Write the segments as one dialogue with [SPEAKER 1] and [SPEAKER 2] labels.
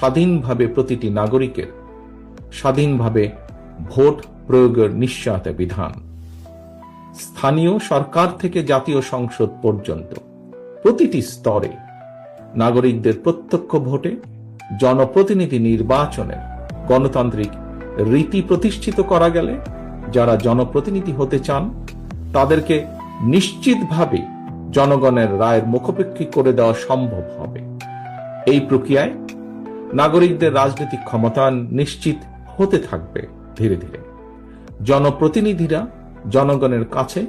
[SPEAKER 1] স্বাধীনভাবে প্রতিটি নাগরিকের স্বাধীনভাবে ভোট প্রয়োগের নিশ্চয়তা বিধান। স্থানীয় সরকার থেকে জাতীয় সংসদ পর্যন্ত প্রতিটি স্তরে নাগরিকদের প্রত্যক্ষ ভোটে জনপ্রতিনিধি নির্বাচনের গণতান্ত্রিক রীতি প্রতিষ্ঠিত করা গেলে যারা জনপ্রতিনিধি হতে চান, তাদেরকে নিশ্চিতভাবে জনগণের রায়ের মুখোপেক্ষী করে দেওয়া সম্ভব হবে। এই প্রক্রিয়ায় নাগরিকদের রাজনৈতিক ক্ষমতা নিশ্চিত হতে থাকবে ধীরে ধীরে। জনপ্রতিনিধিরা জনগণের কাছে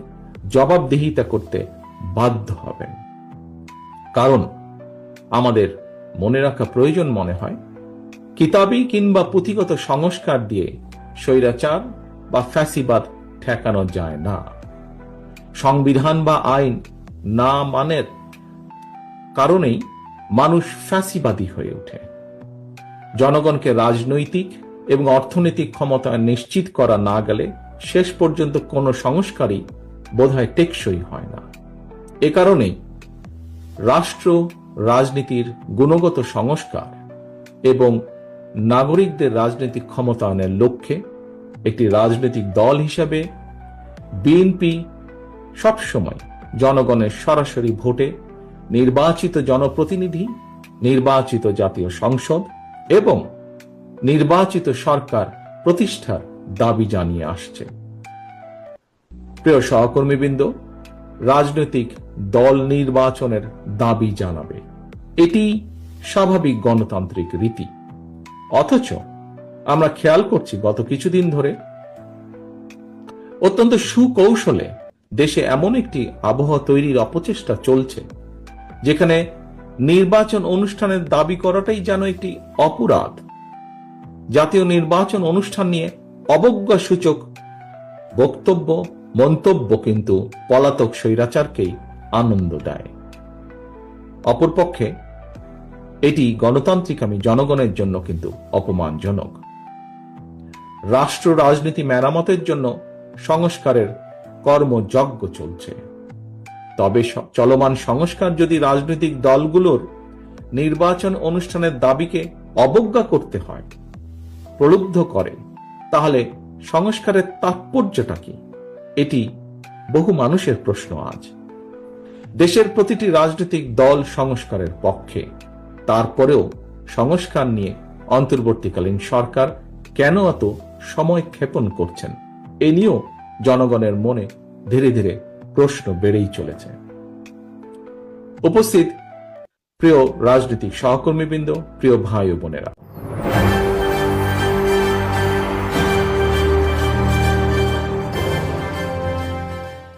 [SPEAKER 1] জবাবদিহিতা করতে বাধ্য হবেন। কারণ আমাদের মনে রাখা প্রয়োজন মনে হয়, কিতাবি কিংবা পুঁথিগত সংস্কার দিয়ে স্বৈরাচার বা ফ্যাসিবাদ ঠেকানো যায় না। সংবিধান বা আইন না মানের কারণেই মানুষ ফ্যাসিবাদী হয়ে ওঠে। জনগণকে রাজনৈতিক এবং অর্থনৈতিক ক্ষমতা নিশ্চিত করা না গেলে শেষ পর্যন্ত কোনো সংস্কারই বোধহয় টেকসই হয় না। এ কারণেই রাষ্ট্র, রাজনীতির গুণগত সংস্কার এবং নাগরিকদের রাজনৈতিক ক্ষমতায়নের লক্ষ্যে একটি রাজনৈতিক দল হিসাবে বিএনপি সবসময় জনগণের সরাসরি ভোটে নির্বাচিত জনপ্রতিনিধি, নির্বাচিত জাতীয় সংসদ এবং নির্বাচিত সরকার প্রতিষ্ঠার দাবি জানিয়ে আসছে। প্রিয় সহকর্মীবৃন্দ, রাজনৈতিক দল নির্বাচনের দাবি জানাবে। এটি স্বাভাবিক গণতান্ত্রিক রীতি। অথচ আমরা খেয়াল করছি গত কিছুদিন ধরে অত্যন্ত সুকৌশলে দেশে এমন একটি আবহাওয়া তৈরির অপচেষ্টা চলছে, যেখানে নির্বাচন অনুষ্ঠানের দাবি করাটাই যেন একটি অপরাধ। জাতীয় নির্বাচন অনুষ্ঠান নিয়ে অবজ্ঞা সূচক বক্তব্য, মন্তব্য কিন্তু পলাতক স্বৈরাচারকেই আনন্দ দেয়। অপরপক্ষে, এটি গণতান্ত্রিক আমি জনগণের জন্য কিন্তু অপমানজনক। রাষ্ট্র রাজনীতি মেরামতের জন্য সংস্কারের কর্মযজ্ঞ চলছে। তবে চলমান সংস্কার যদি রাজনৈতিক দলগুলোর নির্বাচন অনুষ্ঠানের দাবিকে অবজ্ঞা করতে হয়, প্রলুব্ধ করে, তাহলে সংস্কারের তাৎপর্যটা কি? এটি বহু মানুষের প্রশ্ন আজ। দেশের প্রতিটি রাজনৈতিক দল সংস্কারের পক্ষে। তারপরেও সংস্কার নিয়ে অন্তর্বর্তীকালীন সরকার কেন এত সময় ক্ষেপণ করছেন? এ নিয়েও জনগণের মনে ধীরে ধীরে প্রশ্ন বেড়েই চলেছে। উপস্থিত প্রিয় রাজনৈতিক সহকর্মীবৃন্দ প্রিয় ভাই ও বোনেরা।